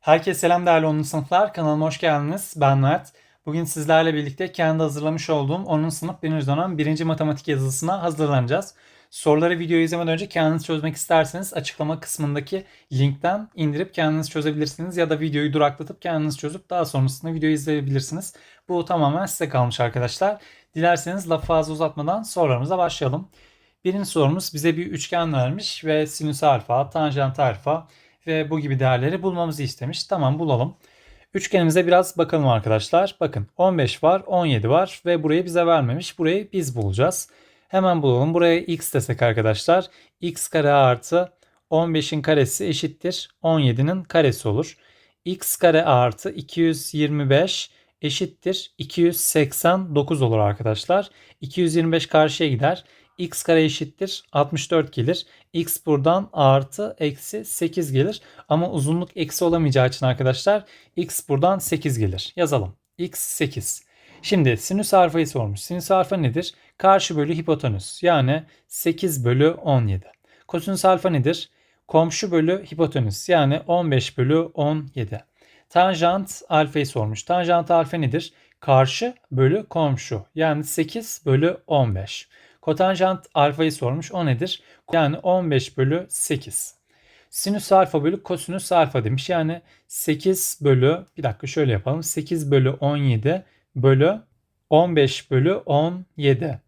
Herkese selam değerli 10. sınıflar. Kanalıma hoş geldiniz. Ben Mert. Bugün sizlerle birlikte kendi hazırlamış olduğum 10. sınıf 1. dönem 1. matematik yazısına hazırlanacağız. Soruları videoyu izlemeden önce kendiniz çözmek isterseniz açıklama kısmındaki linkten indirip kendiniz çözebilirsiniz. Ya da videoyu duraklatıp kendiniz çözüp daha sonrasında videoyu izleyebilirsiniz. Bu tamamen size kalmış arkadaşlar. Dilerseniz lafı fazla uzatmadan sorularımıza başlayalım. Birinci sorumuz bize bir üçgen vermiş ve sinüs alfa, tanjant alfa, ve bu gibi değerleri bulmamızı istemiş. Tamam bulalım. Üçgenimize biraz bakalım arkadaşlar. Bakın 15 var, 17 var ve burayı bize vermemiş. Burayı biz bulacağız. Hemen bulalım. Buraya x desek arkadaşlar. x kare artı 15'in karesi eşittir 17'nin karesi olur. x kare artı 225 eşittir 289 olur arkadaşlar. 225 karşıya gider x kare eşittir 64 gelir. x buradan artı eksi 8 gelir. Ama uzunluk eksi olamayacağı için arkadaşlar x buradan 8 gelir. Yazalım. x 8. Şimdi sinüs alfayı sormuş. Sinüs alfa nedir? Karşı bölü hipotenüs. Yani 8 bölü 17. Kosinüs alfa nedir? Komşu bölü hipotenüs. Yani 15 bölü 17. Tanjant alfayı sormuş. Tanjant alfa nedir? Karşı bölü komşu. Yani 8 bölü 15. Kotanjant alfayı sormuş. O nedir? Yani 15 bölü 8. Sinüs alfa bölü kosinüs alfa demiş. Yani 8 bölü bir dakika şöyle yapalım. 8 bölü 17 bölü 15 bölü 17.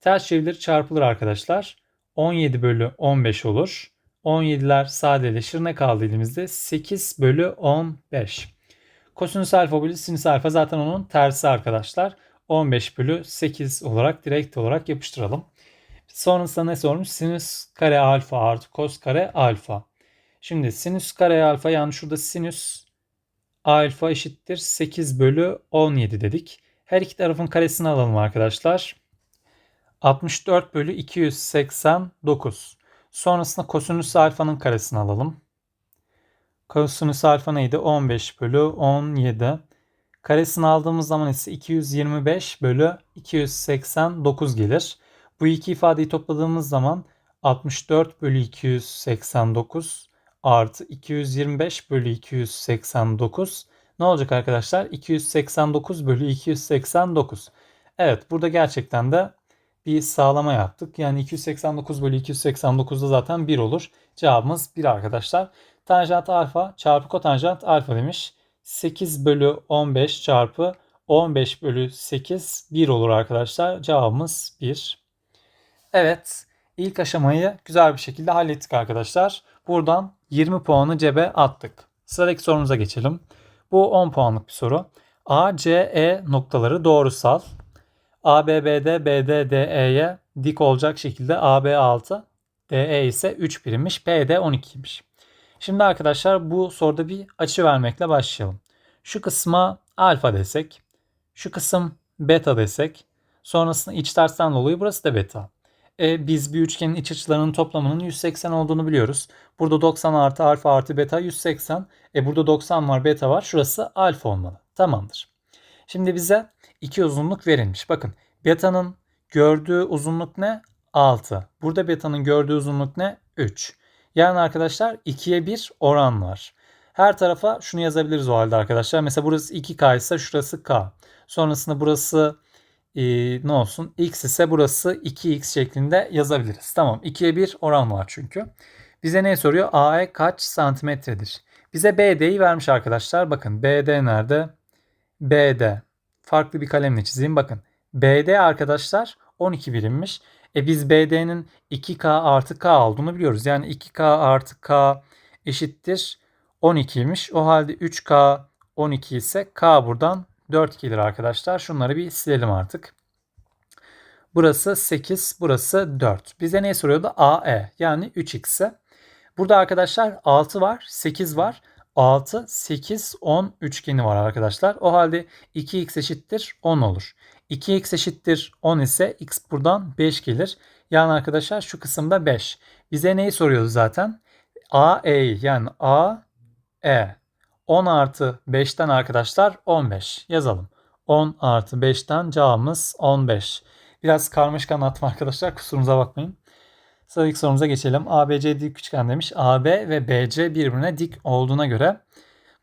Ters çevrilir çarpılır arkadaşlar. 17 bölü 15 olur. 17'ler sadeleşir. Ne kaldı elimizde? 8 bölü 15. Kosinüs alfa bölü sinüs alfa zaten onun tersi arkadaşlar. 15 bölü 8 olarak direkt olarak yapıştıralım. Sonrasında ne sormuş? Sinüs kare alfa artı kos kare alfa. Şimdi sinüs kare alfa yani şurada sinüs alfa eşittir 8 bölü 17 dedik. Her iki tarafın karesini alalım arkadaşlar. 64 bölü 289. Sonrasında kosinüs alfanın karesini alalım. Kosinüs alfa neydi? 15 bölü 17. Karesini aldığımız zaman ise 225 bölü 289 gelir. Bu iki ifadeyi topladığımız zaman 64 bölü 289 artı 225 bölü 289 ne olacak arkadaşlar? 289 bölü 289. Evet burada gerçekten de bir sağlama yaptık. Yani 289 bölü 289'da zaten 1 olur. Cevabımız 1 arkadaşlar. Tanjant alfa çarpı kotanjant alfa demiş. 8 bölü 15 çarpı 15 bölü 8 1 olur arkadaşlar. Cevabımız 1. Evet ilk aşamayı güzel bir şekilde hallettik arkadaşlar. Buradan 20 puanı cebe attık. Sıradaki sorumuza geçelim. Bu 10 puanlık bir soru. A, C, E noktaları doğrusal. A, B, B, D, B, D, D, E'ye dik olacak şekilde A, B 6, D, E ise 3 birimmiş. P, D 12'ymiş. Şimdi arkadaşlar bu soruda bir açı vermekle başlayalım. Şu kısma alfa desek, şu kısım beta desek, sonrasında iç tersten dolayı burası da beta. E, biz bir üçgenin iç açılarının toplamının 180 olduğunu biliyoruz. Burada 90 artı alfa artı beta 180. E burada 90 var beta var. Şurası alfa olmalı. Tamamdır. Şimdi bize iki uzunluk verilmiş. Bakın beta'nın gördüğü uzunluk ne? 6. Burada beta'nın gördüğü uzunluk ne? 3. Yani arkadaşlar 2'ye 1 oran var. Her tarafa şunu yazabiliriz o halde arkadaşlar. Mesela burası 2K ise şurası K. Sonrasında burası e, ne olsun? X ise burası 2X şeklinde yazabiliriz. Tamam 2'ye 1 oran var çünkü. Bize ne soruyor? AE kaç santimetredir? Bize BD'yi vermiş arkadaşlar. Bakın BD nerede? BD. Farklı bir kalemle çizeyim. Bakın. BD arkadaşlar 12 birimmiş. E biz BD'nin 2K artı K olduğunu biliyoruz. Yani 2K artı K eşittir 12'ymiş. O halde 3K 12 ise K buradan 4 gelir arkadaşlar. Şunları bir silelim artık. Burası 8, burası 4. Bize ne soruyordu? AE yani 3x'e. Burada arkadaşlar 6 var, 8 var. 6, 8, 10 üçgeni var arkadaşlar. O halde 2x eşittir 10 olur. 2x eşittir 10 ise x buradan 5 gelir. Yani arkadaşlar şu kısımda 5. Bize neyi soruyordu zaten? AE yani A, E. 10 artı 5'ten arkadaşlar 15 yazalım. 10 artı 5'ten cevabımız 15. Biraz karmaşık anlattım arkadaşlar kusurumuza bakmayın. Sıradaki sorumuza geçelim. ABC dik üçgen demiş. AB ve BC birbirine dik olduğuna göre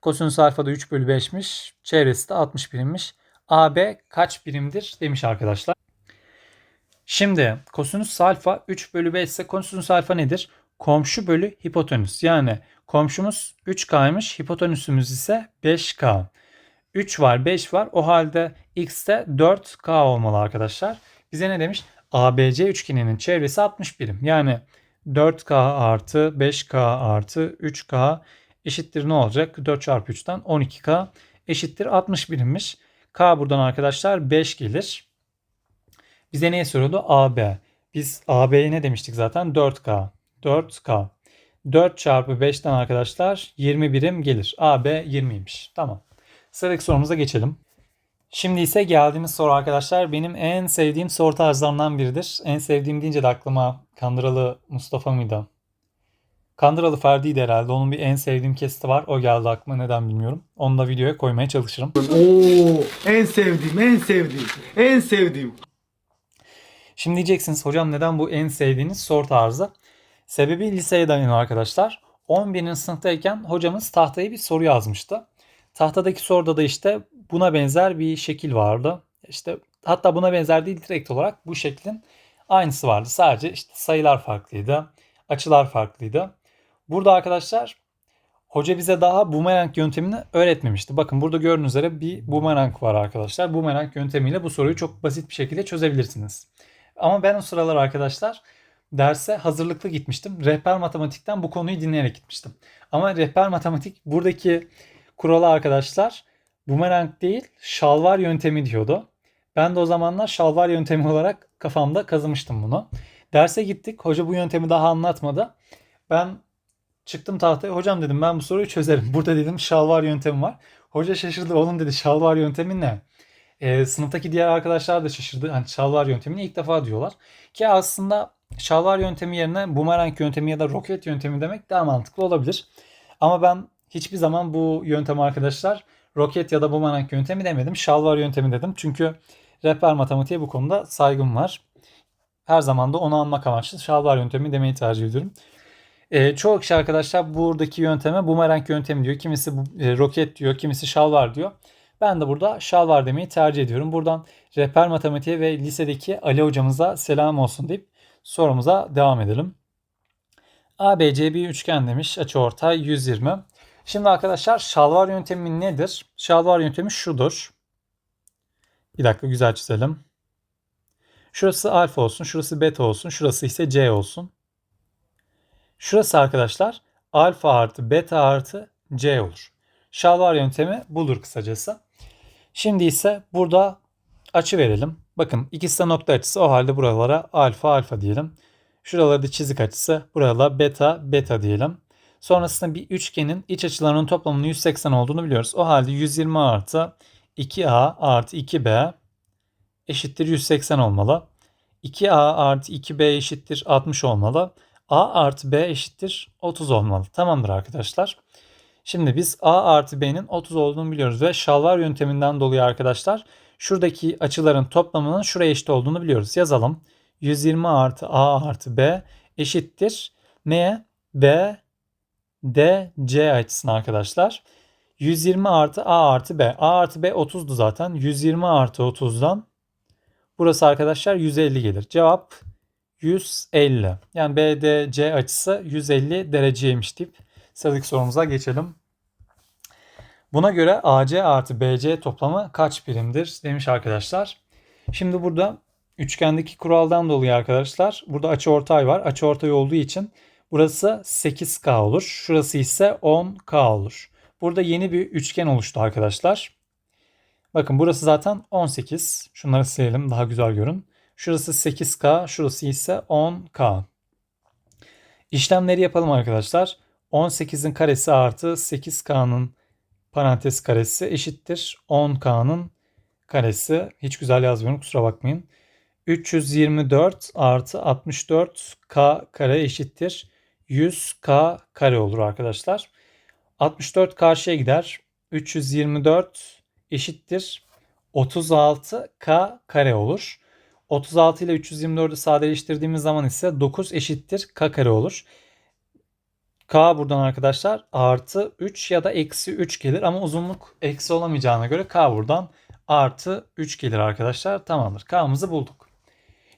Kosinüs alfa da 3 bölü 5'miş. Çevresi de 60 birimmiş. AB kaç birimdir demiş arkadaşlar. Şimdi kosinüs alfa 3 bölü 5 ise kosinüs alfa nedir? Komşu bölü hipotenüs. Yani komşumuz 3K'ymış. Hipotenüsümüz ise 5K. 3 var 5 var. O halde x de 4K olmalı arkadaşlar. Bize ne demiş? ABC üçgeninin çevresi 60 birim. Yani 4K artı 5K artı 3K eşittir ne olacak? 4 çarpı 3'ten 12K eşittir 60 birimmiş. K buradan arkadaşlar 5 gelir. Bize neye soruyordu? AB. Biz AB'ye ne demiştik zaten? 4K. 4K. 4 çarpı 5'ten arkadaşlar 20 birim gelir. AB 20'ymiş. Tamam. Sıradaki sorumuza geçelim. Şimdi ise geldiğimiz soru arkadaşlar benim en sevdiğim soru tarzlarından biridir. En sevdiğim deyince de aklıma Kandıralı Mustafa mıydı? Kandıralı Ferdi'ydi herhalde. Onun bir en sevdiğim kesiti var. O geldi aklıma neden bilmiyorum. Onu da videoya koymaya çalışırım. Oo, en sevdiğim, en sevdiğim, en sevdiğim. Şimdi diyeceksiniz hocam neden bu en sevdiğiniz soru tarzı? Sebebi liseye dayanıyor arkadaşlar. 11. sınıftayken hocamız tahtaya bir soru yazmıştı. Tahtadaki soruda da işte buna benzer bir şekil vardı. İşte hatta buna benzer değil direkt olarak bu şeklin aynısı vardı. Sadece işte sayılar farklıydı. Açılar farklıydı. Burada arkadaşlar hoca bize daha bumerang yöntemini öğretmemişti. Bakın burada gördüğünüz üzere bir bumerang var arkadaşlar. Bumerang yöntemiyle bu soruyu çok basit bir şekilde çözebilirsiniz. Ama ben o sıralar arkadaşlar derse hazırlıklı gitmiştim. Rehber matematikten bu konuyu dinleyerek gitmiştim. Ama rehber matematik buradaki kuralı arkadaşlar bumerang değil şalvar yöntemi diyordu. Ben de o zamanlar şalvar yöntemi olarak kafamda kazımıştım bunu. Derse gittik. Hoca bu yöntemi daha anlatmadı. Ben çıktım tahtaya. Hocam dedim ben bu soruyu çözerim. Burada dedim şalvar yöntemi var. Hoca şaşırdı. Oğlum dedi şalvar yöntemi ne? Ee, sınıftaki diğer arkadaşlar da şaşırdı. Hani şalvar yöntemini ilk defa diyorlar. Ki aslında şalvar yöntemi yerine bumerang yöntemi ya da roket yöntemi demek daha mantıklı olabilir. Ama ben hiçbir zaman bu yöntem arkadaşlar roket ya da bumerang yöntemi demedim. Şalvar yöntemi dedim. Çünkü rehber matematiğe bu konuda saygım var. Her zaman da onu anmak amaçlı şalvar yöntemi demeyi tercih ediyorum. E, çoğu kişi arkadaşlar buradaki yönteme bumerang yöntemi diyor. Kimisi e, roket diyor, kimisi şalvar diyor. Ben de burada şalvar demeyi tercih ediyorum. Buradan rehber matematiğe ve lisedeki Ali hocamıza selam olsun deyip sorumuza devam edelim. ABC bir üçgen demiş. Açıortay 120. Şimdi arkadaşlar şalvar yöntemi nedir? Şalvar yöntemi şudur. Bir dakika güzel çizelim. Şurası alfa olsun, şurası beta olsun, şurası ise c olsun. Şurası arkadaşlar alfa artı beta artı c olur. Şalvar yöntemi budur kısacası. Şimdi ise burada açı verelim. Bakın ikisi de nokta açısı o halde buralara alfa alfa diyelim. Şuralarda da çizik açısı. Buralara beta beta diyelim. Sonrasında bir üçgenin iç açılarının toplamının 180 olduğunu biliyoruz. O halde 120 artı 2a artı 2b eşittir 180 olmalı. 2a artı 2b eşittir 60 olmalı. A artı b eşittir 30 olmalı. Tamamdır arkadaşlar. Şimdi biz a artı b'nin 30 olduğunu biliyoruz ve şalvar yönteminden dolayı arkadaşlar şuradaki açıların toplamının şuraya eşit olduğunu biliyoruz. Yazalım. 120 artı a artı b eşittir. Neye? b d c açısına arkadaşlar. 120 artı a artı b. a artı b 30'du zaten. 120 artı 30'dan burası arkadaşlar 150 gelir. Cevap 150. Yani BDC açısı 150 dereceymiş deyip sıradaki sorumuza geçelim. Buna göre AC artı BC toplamı kaç birimdir demiş arkadaşlar. Şimdi burada üçgendeki kuraldan dolayı arkadaşlar burada açı ortay var. Açı ortay olduğu için burası 8K olur. Şurası ise 10K olur. Burada yeni bir üçgen oluştu arkadaşlar. Bakın burası zaten 18. Şunları silelim daha güzel görün. Şurası 8K, şurası ise 10K. İşlemleri yapalım arkadaşlar. 18'in karesi artı 8K'nın parantez karesi eşittir 10K'nın karesi. Hiç güzel yazmıyorum kusura bakmayın. 324 artı 64K kare eşittir 100K kare olur arkadaşlar. 64 karşıya gider. 324 eşittir 36K kare olur. 36 ile 324'ü sadeleştirdiğimiz zaman ise 9 eşittir K kare olur. K buradan arkadaşlar artı 3 ya da eksi 3 gelir ama uzunluk eksi olamayacağına göre K buradan artı 3 gelir arkadaşlar. Tamamdır. K'mızı bulduk.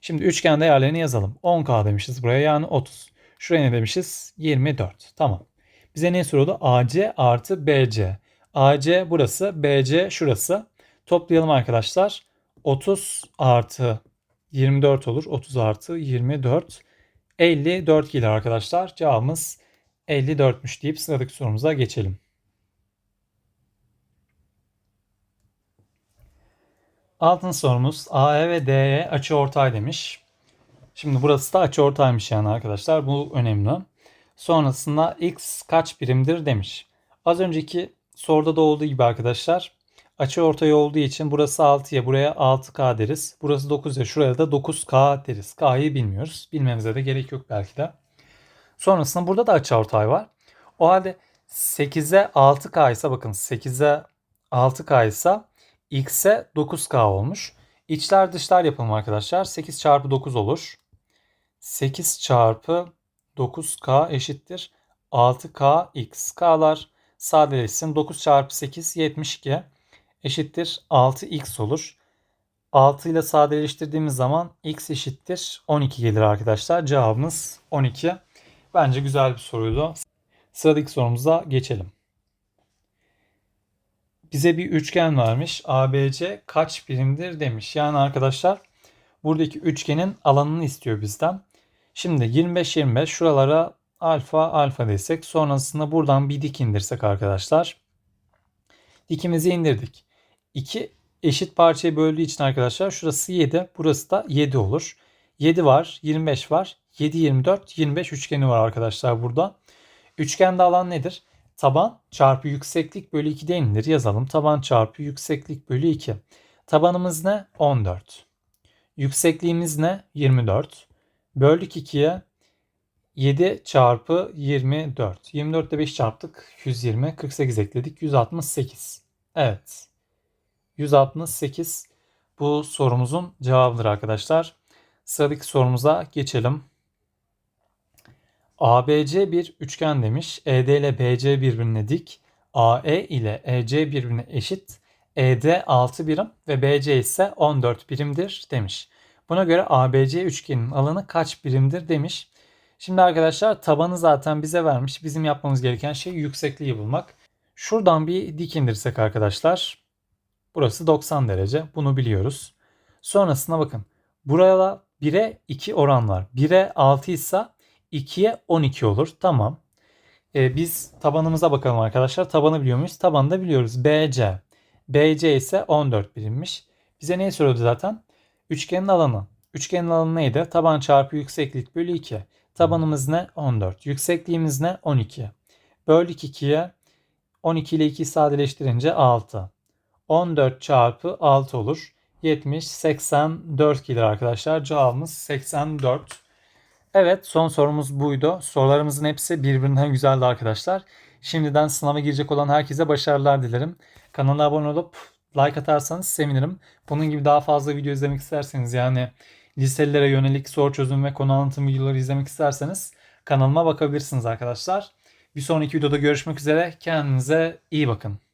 Şimdi üçgen değerlerini yazalım. 10K demişiz buraya yani 30. Şuraya ne demişiz? 24. Tamam. Bize ne soruyordu? AC artı BC. AC burası, BC şurası. Toplayalım arkadaşlar. 30 artı 24 olur. 30 artı 24. 54 gelir arkadaşlar. Cevabımız 54'müş deyip sıradaki sorumuza geçelim. Altın sorumuz AE ve DE açı ortay demiş. Şimdi burası da açı ortaymış yani arkadaşlar. Bu önemli. Sonrasında x kaç birimdir demiş. Az önceki soruda da olduğu gibi arkadaşlar açı ortay olduğu için burası 6'ya buraya 6k deriz. Burası 9'ya şuraya da 9k deriz. K'yı bilmiyoruz. Bilmemize de gerek yok belki de. Sonrasında burada da açı ortay var. O halde 8'e 6k ise bakın 8'e 6k ise x'e 9k olmuş. İçler dışlar yapalım arkadaşlar. 8 çarpı 9 olur. 8 çarpı 9k eşittir 6kx. K'lar sadeleşsin. 9 çarpı 8 72 eşittir 6x olur. 6 ile sadeleştirdiğimiz zaman x eşittir 12 gelir arkadaşlar. Cevabımız 12. Bence güzel bir soruydu. Sıradaki sorumuza geçelim. Bize bir üçgen vermiş. ABC kaç birimdir demiş. Yani arkadaşlar buradaki üçgenin alanını istiyor bizden. Şimdi 25-25 şuralara alfa alfa desek sonrasında buradan bir dik indirsek arkadaşlar. Dikimizi indirdik. İki eşit parçaya böldüğü için arkadaşlar şurası 7 burası da 7 olur. 7 var 25 var 7 24 25 üçgeni var arkadaşlar burada. Üçgende alan nedir? Taban çarpı yükseklik bölü 2'de inilir. Yazalım. Taban çarpı yükseklik bölü 2. Tabanımız ne? 14. Yüksekliğimiz ne? 24. Böldük 2'ye 7 çarpı 24. 24 ile 5 çarptık. 120. 48 ekledik. 168. Evet. 168 bu sorumuzun cevabıdır arkadaşlar. Sıradaki sorumuza geçelim. ABC bir üçgen demiş. ED ile BC birbirine dik. AE ile EC birbirine eşit. ED 6 birim ve BC ise 14 birimdir demiş. Buna göre ABC üçgenin alanı kaç birimdir demiş. Şimdi arkadaşlar tabanı zaten bize vermiş. Bizim yapmamız gereken şey yüksekliği bulmak. Şuradan bir dik indirsek arkadaşlar. Burası 90 derece. Bunu biliyoruz. Sonrasına bakın. Buraya 1'e 2 oran var. 1'e 6 ise 2'ye 12 olur. Tamam. Ee, biz tabanımıza bakalım arkadaşlar. Tabanı biliyor muyuz? Tabanı da biliyoruz. BC. BC ise 14 birimmiş. Bize neyi soruyordu zaten? Üçgenin alanı. Üçgenin alanı neydi? Taban çarpı yükseklik bölü 2. Tabanımız ne? 14. Yüksekliğimiz ne? 12. Böldük 2'ye. 12 ile 2'yi sadeleştirince 6. 14 çarpı 6 olur. 70, 84 gelir arkadaşlar. Cevabımız 84. Evet son sorumuz buydu. Sorularımızın hepsi birbirinden güzeldi arkadaşlar. Şimdiden sınava girecek olan herkese başarılar dilerim. Kanala abone olup like atarsanız sevinirim. Bunun gibi daha fazla video izlemek isterseniz yani liselilere yönelik soru çözüm ve konu anlatım videoları izlemek isterseniz kanalıma bakabilirsiniz arkadaşlar. Bir sonraki videoda görüşmek üzere. Kendinize iyi bakın.